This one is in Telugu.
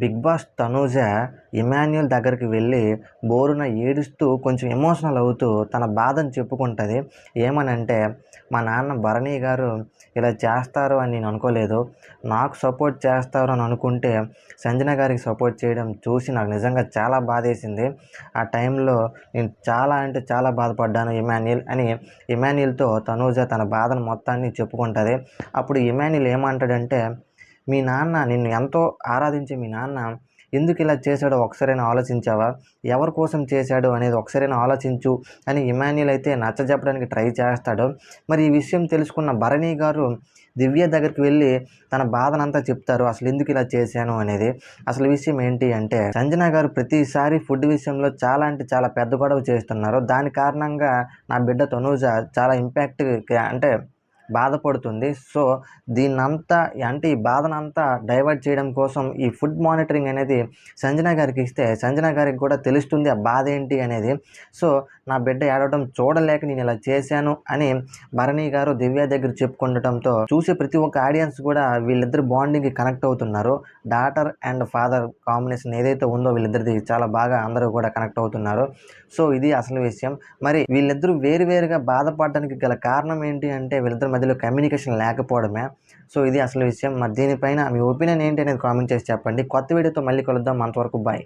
బిగ్ బాస్ తనూజ ఇమాన్యుల్ దగ్గరికి వెళ్ళి బోరున ఏడుస్తూ కొంచెం ఎమోషనల్ అవుతూ తన బాధను చెప్పుకుంటుంది. ఏమనంటే మా నాన్న భరణి గారు ఇలా చేస్తారు అని నేను అనుకోలేదు. నాకు సపోర్ట్ చేస్తారు అని అనుకుంటే సంజన గారికి సపోర్ట్ చేయడం చూసి నాకు నిజంగా చాలా బాధేసింది. ఆ టైంలో నేను చాలా అంటే చాలా బాధపడ్డాను ఇమాన్యుల్ అని ఇమాన్యుల్తో తనూజ తన బాధను మొత్తాన్ని చెప్పుకుంటుంది. అప్పుడు ఇమాన్యుల్ ఏమంటాడంటే మీ నాన్న నిన్ను ఎంతో ఆరాధించే మీ నాన్న ఎందుకు ఇలా చేశాడో ఒకసారైనా ఆలోచించావా? ఎవరి కోసం చేశాడు అనేది ఒకసారైనా ఆలోచించు అని ఇమాన్యుల్ అయితే నచ్చజెప్పడానికి ట్రై చేస్తాడు. మరి ఈ విషయం తెలుసుకున్న భరణి గారు దివ్య దగ్గరికి వెళ్ళి తన బాధనంతా చెప్తారు. అసలు ఎందుకు ఇలా చేశాను అనేది. అసలు విషయం ఏంటి అంటే సంజన గారు ప్రతిసారి ఫుడ్ విషయంలో చాలా అంటే చాలా పెద్ద గొడవ చేస్తున్నారు. దాని కారణంగా నా బిడ్డ తనూజ చాలా ఇంపాక్ట్ అంటే బాధపడుతుంది. సో దీన్నంతా అంటే ఈ బాధనంతా డైవర్ట్ చేయడం కోసం ఈ ఫుడ్ మానిటరింగ్ అనేది సంజన గారికి ఇస్తే సంజన గారికి కూడా తెలుస్తుంది ఆ బాధ ఏంటి అనేది. సో నా బిడ్డ ఏడవడం చూడలేక నేను ఇలా చేశాను అని భరణి గారు దివ్య దగ్గర చెప్పుకుండటంతో చూసే ప్రతి ఒక్క ఆడియన్స్ కూడా వీళ్ళిద్దరు బాండింగ్కి కనెక్ట్ అవుతున్నారు. డాటర్ అండ్ ఫాదర్ కాంబినేషన్ ఏదైతే ఉందో వీళ్ళిద్దరిది చాలా బాగా అందరూ కూడా కనెక్ట్ అవుతున్నారు. సో ఇది అసలు విషయం. మరి వీళ్ళిద్దరూ వేరువేరుగా బాధపడడానికి గల కారణం ఏంటి అంటే వీళ్ళిద్దరు మధ్యలో కమ్యూనికేషన్ లేకపోవడమే. సో ఇది అసలు విషయం. మరి దీనిపైన మీ ఒపీనియన్ ఏంటి అనేది కామెంట్ చేసి చెప్పండి. కొత్త వీడియోతో మళ్ళీ కలుద్దాం. అంతవరకు బాయ్